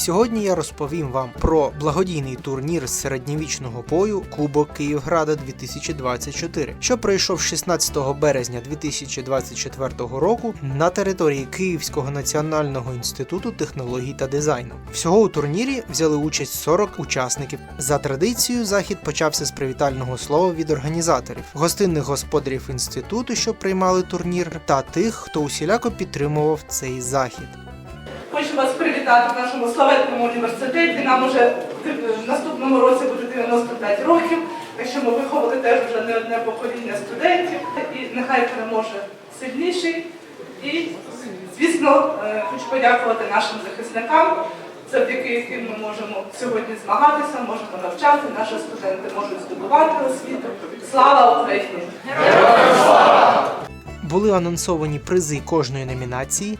Сьогодні я розповім вам про благодійний турнір з середньовічного бою Кубок Київграда 2024, що пройшов 16 березня 2024 року на території Київського національного інституту технологій та дизайну. Всього у турнірі взяли участь 40 учасників. За традицією, захід почався з привітального слова від організаторів, гостинних господарів інституту, що приймали турнір, та тих, хто усіляко підтримував цей захід. Вас в нашому славетному університеті. Нам уже в наступному році буде 95 років, так що ми виховали теж вже не одне покоління студентів. І нехай переможе сильніший. І, звісно, е, хочу подякувати нашим захисникам, завдяки яким ми можемо сьогодні змагатися, можемо навчати, наші студенти можуть здобувати освіту. Слава Україні! Були анонсовані призи кожної номінації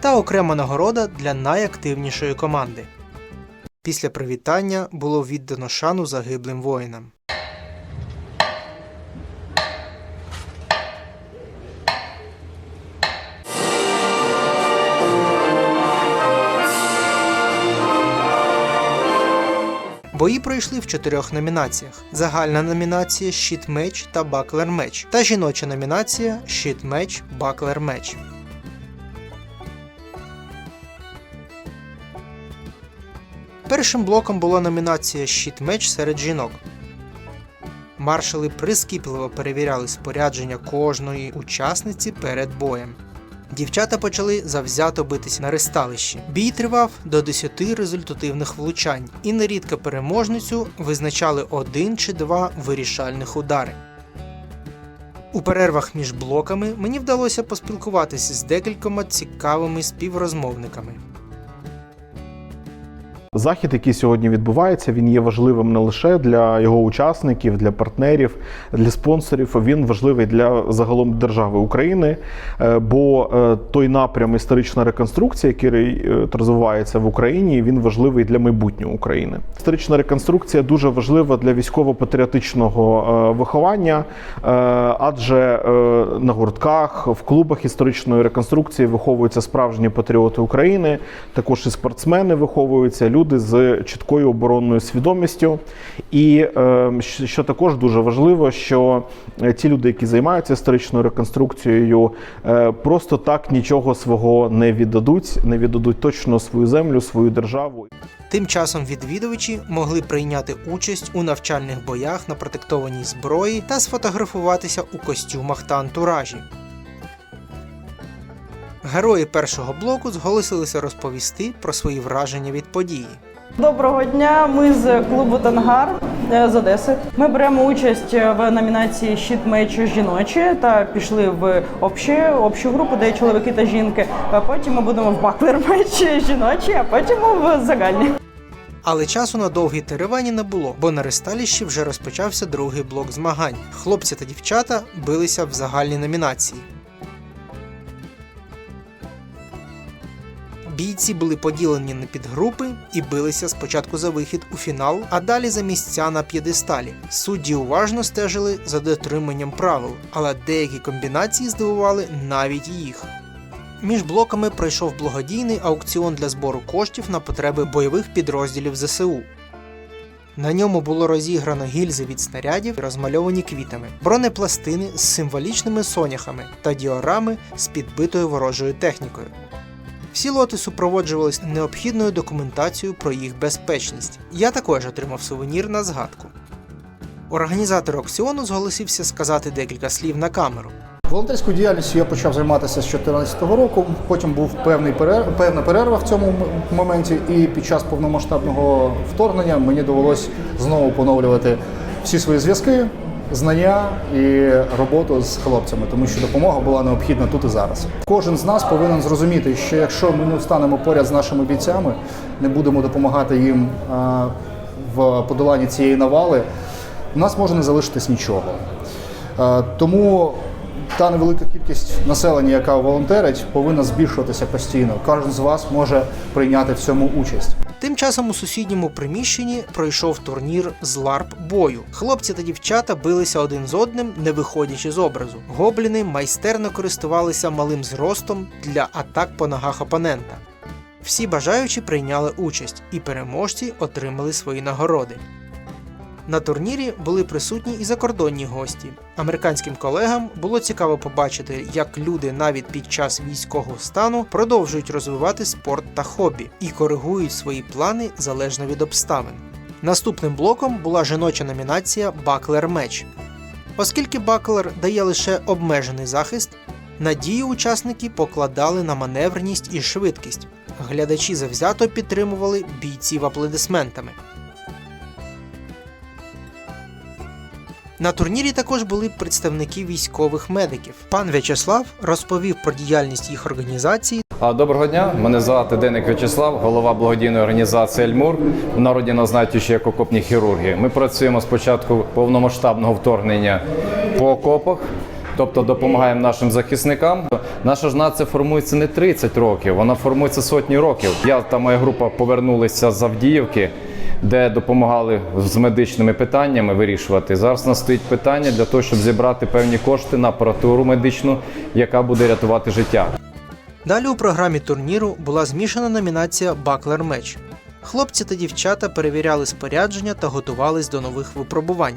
та окрема нагорода для найактивнішої команди. Після привітання було віддано шану загиблим воїнам. Бої пройшли в чотирьох номінаціях: загальна номінація щит меч та баклер меч та жіноча номінація щит меч баклер меч. Першим блоком була номінація щит меч серед жінок. Маршали прискіпливо перевіряли спорядження кожної учасниці перед боєм. Дівчата почали завзято битися на ристалищі. Бій тривав до 10 результативних влучань, і нерідко переможницю визначали один чи два вирішальних удари. У перервах між блоками мені вдалося поспілкуватися з декількома цікавими співрозмовниками. Захід, який сьогодні відбувається, він є важливим не лише для його учасників, для партнерів, для спонсорів. Він важливий для загалом держави України, е, бо е, той напрям історична реконструкція, який е, розвивається в Україні, він важливий для майбутнього України. Історична реконструкція дуже важлива для військово-патріотичного виховання, адже на гуртках, в клубах історичної реконструкції виховуються справжні патріоти України, також і спортсмени виховуються люди з чіткою оборонною свідомістю. І е, що що також дуже важливо, що е, ті люди, які займаються історичною реконструкцією, е, просто так нічого свого не віддадуть, не віддадуть точно свою землю, свою державу. Тим часом відвідувачі могли прийняти участь у навчальних боях на протектованій зброї та сфотографуватися у костюмах та антуражі. Герої першого блоку зголосилися розповісти про свої враження від події. Доброго дня. Ми з клубу Тангар е, з Одеси. Ми беремо участь в номінації Щит меч жіночі та пішли в общу, общу групу, де чоловіки та жінки. А потім ми будемо в баклер меч жіночі, а потім в загальні. Але часу на довгі теревані не було, бо на ресталіщі вже розпочався другий блок змагань. Хлопці та дівчата билися в загальній номінації. Бійці були поділені на підгрупи і билися спочатку за вихід у фінал, а далі за місця на п'єдесталі. Судді уважно стежили за дотриманням правил, але деякі комбінації здивували навіть їх. Між блоками пройшов благодійний аукціон для збору коштів на потреби бойових підрозділів ЗСУ. На ньому було розіграно гільзи від снарядів, розмальовані квітами, бронепластини з символічними соняхами та діорами з підбитою ворожою технікою. Всі лоти супроводжувались необхідною документацією про їх безпечність. Я також отримав сувенір на згадку. Організатор аукціону зголосився сказати декілька слів на камеру. Волонтерською діяльністю я почав займатися з 2014 року. Потім був певний перерв, певна перерва в цьому моменті, і під час повномасштабного вторгнення мені довелось знову поновлювати всі свої зв'язки, знання і роботу з хлопцями, тому що допомога була необхідна тут і зараз. Кожен з нас повинен зрозуміти, що якщо ми не встанемо поряд з нашими бійцями, не будемо допомагати їм в подоланні цієї навали, у нас може не залишитись нічого. Тому та невелика кількість населення, яка волонтерить, повинна збільшуватися постійно. Кожен з вас може прийняти в цьому участь. Тим часом у сусідньому приміщенні пройшов турнір з ларп бою. Хлопці та дівчата билися один з одним, не виходячи з образу. Гобліни майстерно користувалися малим зростом для атак по ногах опонента. Всі бажаючі прийняли участь, і переможці отримали свої нагороди. На турнірі були присутні і закордонні гості. Американським колегам було цікаво побачити, як люди навіть під час військового стану продовжують розвивати спорт та хобі і коригують свої плани залежно від обставин. Наступним блоком була жіноча номінація Баклер Меч. Оскільки баклер дає лише обмежений захист, надію учасники покладали на маневреність і швидкість. Глядачі завзято підтримували бійців аплодисментами. На турнірі також були представники військових медиків. Пан В'ячеслав розповів про діяльність їх організації А, Доброго дня, мене звати Деник В'ячеслав, голова благодійної організації Ельмур. В народі нас ще як окопні хірурги. Ми працюємо з початку повномасштабного вторгнення по окопах, тобто допомагаємо нашим захисникам. Наша ж нація формується не 30 років, вона формується сотні років. Я та моя група повернулися з Авдіївки, де допомагали з медичними питаннями вирішувати. Зараз нас стоїть питання для того, щоб зібрати певні кошти на апаратуру медичну, яка буде рятувати життя. Далі у програмі турніру була змішана номінація Баклер Меч. Хлопці та дівчата перевіряли спорядження та готувались до нових випробувань.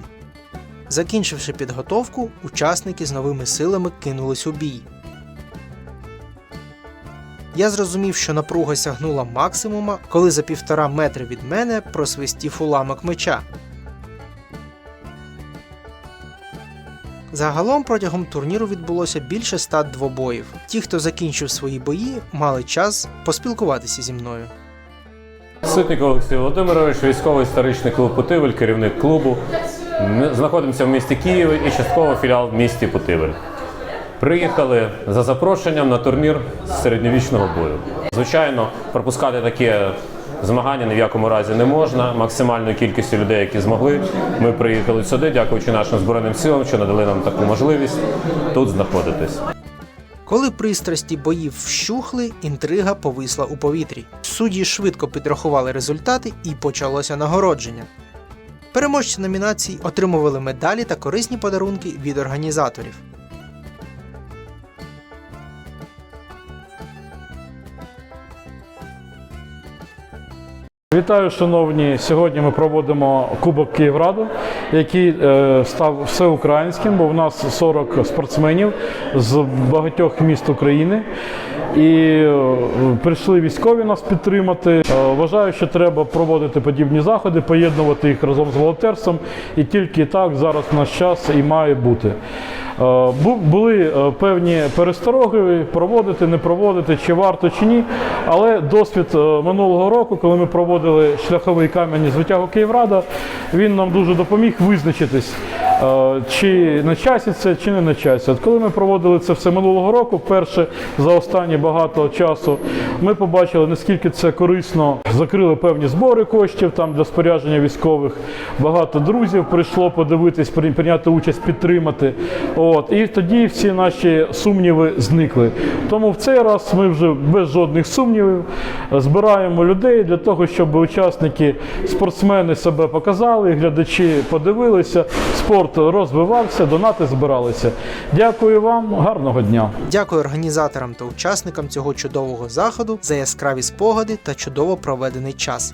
Закінчивши підготовку, учасники з новими силами кинулись у бій. Я зрозумів, що напруга сягнула максимума, коли за півтора метри від мене просвистів уламок меча. Загалом протягом турніру відбулося більше ста двобоїв. Ті, хто закінчив свої бої, мали час поспілкуватися зі мною. Ситник Олексій Володимирович, військовий історичний клуб Путивель, керівник клубу. Ми знаходимося в місті Києві і частково філіал в місті Путивель. Приїхали за запрошенням на турнір з середньовічного бою. Звичайно, пропускати таке змагання ні в якому разі не можна. Максимальною кількістю людей, які змогли, ми приїхали сюди, дякуючи нашим збройним силам, що надали нам таку можливість тут знаходитись. Коли пристрасті боїв вщухли, інтрига повисла у повітрі. Судді швидко підрахували результати і почалося нагородження. Переможці номінацій отримували медалі та корисні подарунки від організаторів. Вітаю, шановні. Сьогодні ми проводимо Кубок Київраду, який е, став всеукраїнським, бо в нас 40 спортсменів з багатьох міст України. І е, прийшли військові нас підтримати. Е, вважаю, що треба проводити подібні заходи, поєднувати їх разом з волонтерством. І тільки так зараз в наш час і має бути. Бу- Були певні перестороги проводити, не проводити, чи варто, чи ні. Але досвід е, минулого року, коли ми проводили шляховий камінь з витягу Київрада, він нам дуже допоміг визначитись, чи на часі це, чи не на часі. От коли ми проводили це все минулого року, вперше за останні багато часу, ми побачили, наскільки це корисно. Закрили певні збори коштів там для спорядження військових. Багато друзів прийшло подивитись, прийняти участь, підтримати. От і тоді всі наші сумніви зникли. Тому в цей раз ми вже без жодних сумнівів збираємо людей для того, щоб учасники, спортсмени себе показали, глядачі подивилися, спорт розвивався, донати збиралися. Дякую вам, гарного дня. Дякую організаторам та учасникам цього чудового заходу за яскраві спогади та чудово проведений час.